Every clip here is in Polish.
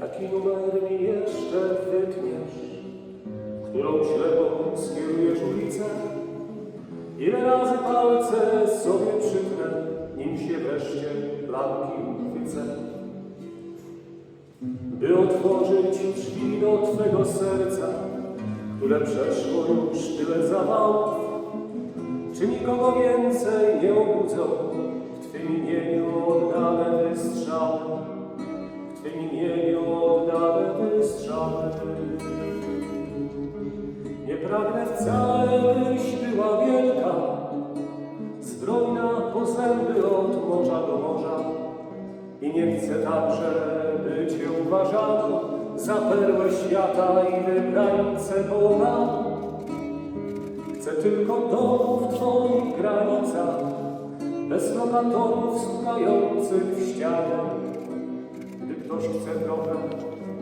Jaki numer mi jeszcze wytniesz? Którą ślepą skierujesz ulicę? Ile razy palce sobie przytnę, nim się wreszcie klamki uchwycę? By otworzyć drzwi do Twego serca, które przeszło już tyle zawałów, czy nikogo więcej nie obudzą w Twym imieniu oddane zęby od morza do morza. I nie chcę także, by Cię uważano za perłę świata i wybrańcę Boga. Chcę tylko domu w Twoich granicach, bez lokatorów stukających w ścianę. Gdy ktoś chce trochę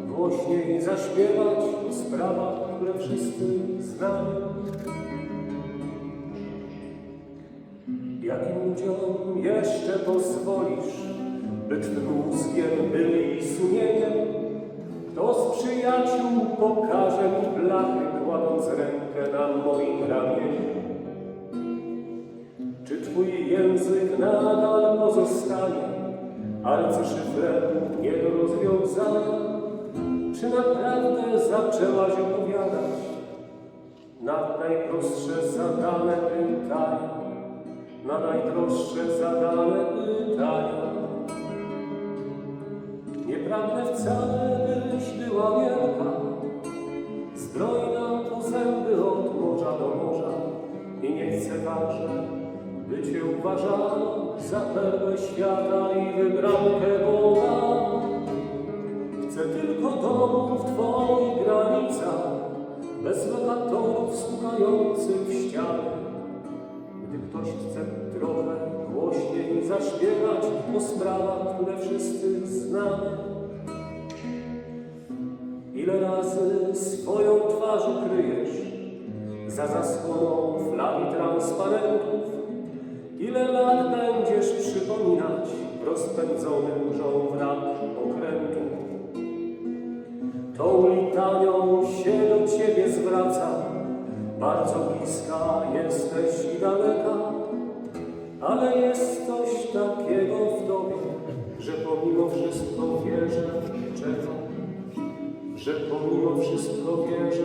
głośniej zaśpiewać o sprawach, które wszyscy znamy. Jakim ludziom jeszcze pozwolisz, by Twym mózgiem byli sumieniem? Kto z przyjaciół pokaże mi blachy, kładąc rękę na moim ramieniu? Czy Twój język nadal pozostanie arcyszyfrem nie do rozwiązania? Czy naprawdę zaczęłaś opowiadać na najprostsze zadane pytania? Na najdroższe zadane pytania. Nie pragnę wcale, byś była wielka, zbrojna po zęby od morza do morza. I nie chcę także, by Cię uważano za perłę świata i wybrankę Boga. Chcę tylko domu w Twoich granicach, bez lokatorów stukających w ściany. Ktoś chce trochę głośniej zaśpiewać o sprawach, które wszyscy znamy. Ile razy swoją twarz ukryjesz za zasłoną flagi transparentów? Ile lat będziesz przypominać rozpędzony burzą wrak okrętu? Tą litanią się do Ciebie zwracam, bardzo bliska jesteś i daleka, ale jest coś takiego w Tobie, że pomimo wszystko wierzę, czekam, że pomimo wszystko wierzę.